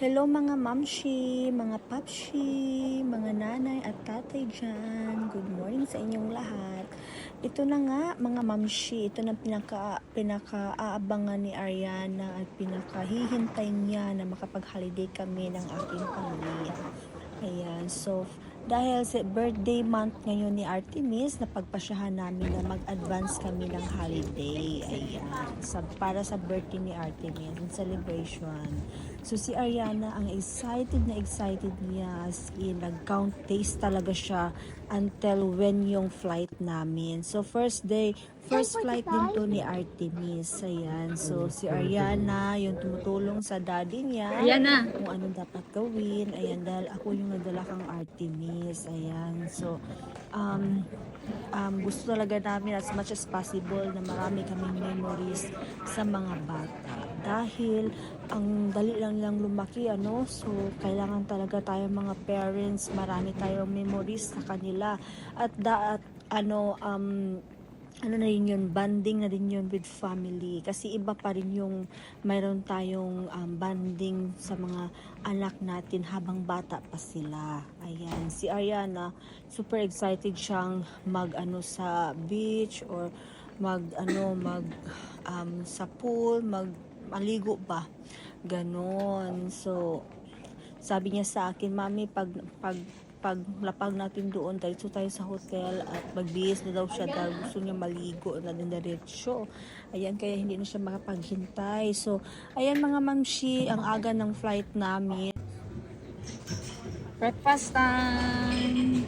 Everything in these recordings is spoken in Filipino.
Hello mga mamshi, mga papshi, mga nanay at tatay dyan. Good morning sa inyong lahat. Ito na nga mga mamshi, ito na pinaka, pinaka-aabangan ni Ariana at pinakahihintay niya na makapag-holiday kami ng aking pamilya. Ayan, so dahil sa birthday month ngayon ni Artemis, napagpasyahan namin na mag-advance kami ng holiday. Ayan, sa, para sa birthday ni Artemis, in celebration. So si Ariana, ang excited na excited niya as in, nag-count days talaga siya until when yung flight namin. So first day, first flight din to ni Artemis. Ayan, so si Ariana, yung tumutulong sa daddy niya Ayan na. kung anong dapat gawin. Ayan, dahil ako yung nadala kang Artemis. Ayan, so, um, um, gusto talaga namin as much as possible na marami kaming memories sa mga bata. Dahil, ang dali lang lang lumaki, ano, so, kailangan talaga tayo mga parents, marami tayong memories sa kanila. At, da, at ano, um, ano na rin yun, banding na rin yun with family. Kasi iba pa rin yung mayroon tayong um, banding sa mga anak natin habang bata pa sila. Ayan, si Ariana, super excited siyang mag ano sa beach or mag ano mag um, sa pool, mag maligo ba. Ganon. So, sabi niya sa akin, Mami, pag, pag, pag lapag natin doon, diretso tayo sa hotel at magbihis na daw siya dahil gusto niya maligo na din diretso. Ayan, kaya hindi na siya makapaghintay. So, ayan mga mamshi, ang aga ng flight namin. Breakfast time.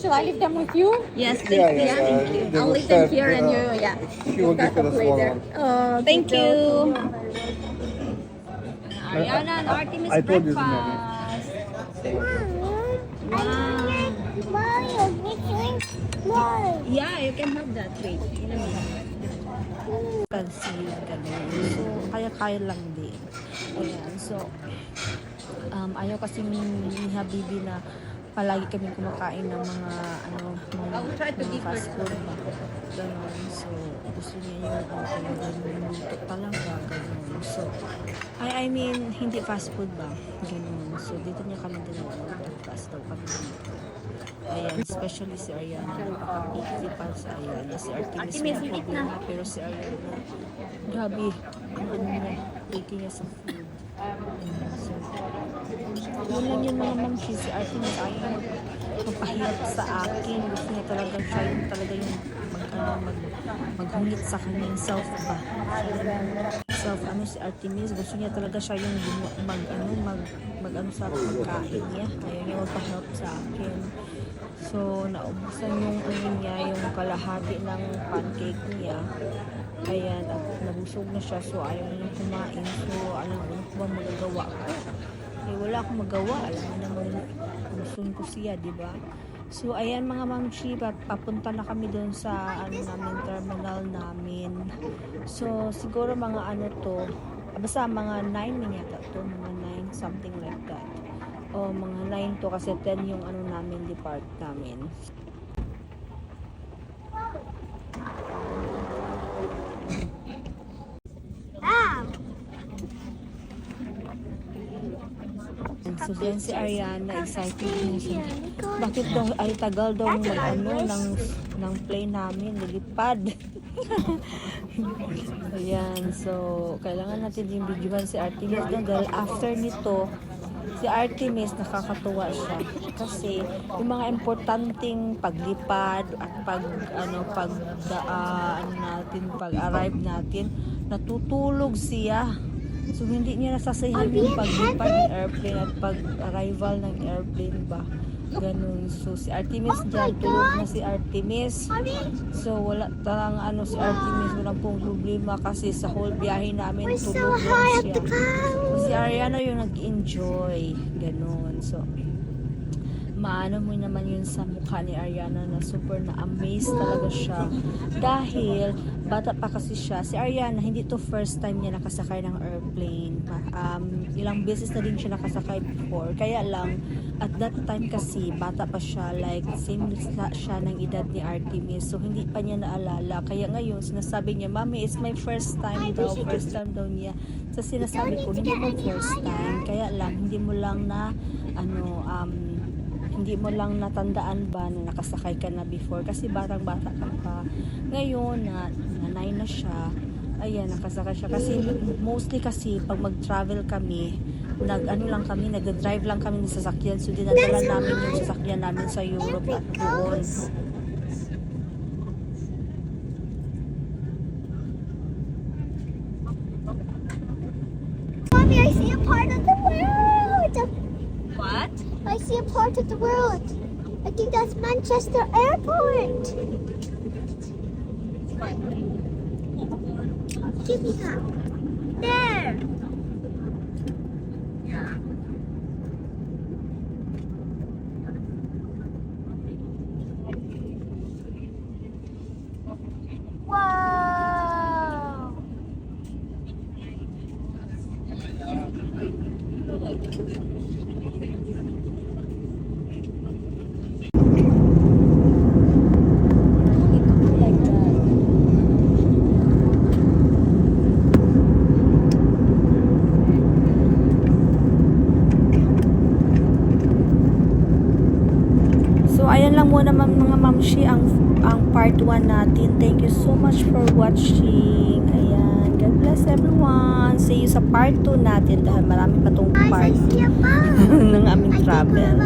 Shall I leave them with you? Yes, thank Yeah, you. yeah, thank you. they I'll leave them here and you, yeah. She will give small later. Oh, Thank you. Ariana and Artemis I told you to breakfast. Yeah, you can have that. Wait, in a minute. concealed ganun. So, kaya-kaya lang din. Ayan, so, um, ayaw kasi ni Habibi na palagi kami kumakain ng mga ano mga, mga fast food. Ba ganun. So gusto niya yung ano talaga yung luto talaga ganun. So I, I mean hindi fast food ba? Ganun. So dito niya kami dalawa breakfast daw kami dito. Ayan, especially si Ariana, napaka-picky pa sa Ariana. Si Artemis may problema, pero si Ariana, grabe, ang ano niya, picky niya sa food. Yun lang yun mga mamsi, si Artemis ayaw magpahirap sa akin. Gusto niya talaga yung talaga yung mag, ano, mag, maghungit sa kanyang self ba. Self, ano si Artemis, gusto niya talaga siya yung mag, ano, mag, mag, ano sa pagkain niya. Ayaw niya magpa-help sa akin. So, naubusan yung ano niya, yung kalahati ng pancake niya. Ayan, at nabusog na siya. So, ayaw niya kumain. So, alam ano ko ba magagawa ko? Eh, wala akong magawa. Alam mo naman, gusto ko siya, di ba? So, ayan mga mamchi, pap- papunta na kami doon sa ano namin, terminal namin. So, siguro mga ano to, basta mga 9 na yata to, mga 9, something like that. O, mga 9 to kasi 10 yung ano namin, depart namin. So, yan si Ariana, excited na siya. Bakit daw, ay tagal daw mag, ano, ng, ng plane namin, nilipad. Ayan, so, kailangan natin yung videoan si Artemis doon dahil after nito, si Artemis nakakatuwa siya kasi yung mga importanteng paglipad at pag ano pag ah, ano natin pag arrive natin natutulog siya so hindi niya nasasayahan yung paglipad ng airplane at pag arrival ng airplane ba? Ganun. So si Artemis dyan. Tulog na si Artemis. So wala talang ano si Artemis wala pong problema kasi sa whole biyahe namin tulog lang siya. So, si Ariana yung nag-enjoy. Ganon. So, maano mo naman yun sa mukha ni Ariana na super na-amaze talaga siya. Dahil, bata pa kasi siya. Si Ariana, hindi to first time niya nakasakay ng airplane. Um, ilang beses na din siya nakasakay before. Kaya lang, at that time kasi, bata pa siya, like, same na siya ng edad ni Artemis. So, hindi pa niya naalala. Kaya ngayon, sinasabi niya, Mami, it's my first time daw. First time daw niya. So, sinasabi ko, hindi mo first time. Kaya lang, hindi mo lang na, ano, um, hindi mo lang natandaan ba na nakasakay ka na before? Kasi batang bata ka pa. Ngayon na nanay na siya. Ayan nakasakay siya. Kasi mostly kasi pag mag-travel kami nag ano lang kami nagda-drive lang kami ng sasakyan. So dinadala namin yung sasakyan namin sa Europe at doon A part of the world. I think that's Manchester Airport. Give me that. There. Wow. Mamshi ang ang part 1 natin. Thank you so much for watching. Ayan. God bless everyone. See you sa part 2 natin dahil marami pa tong part ng aming travel.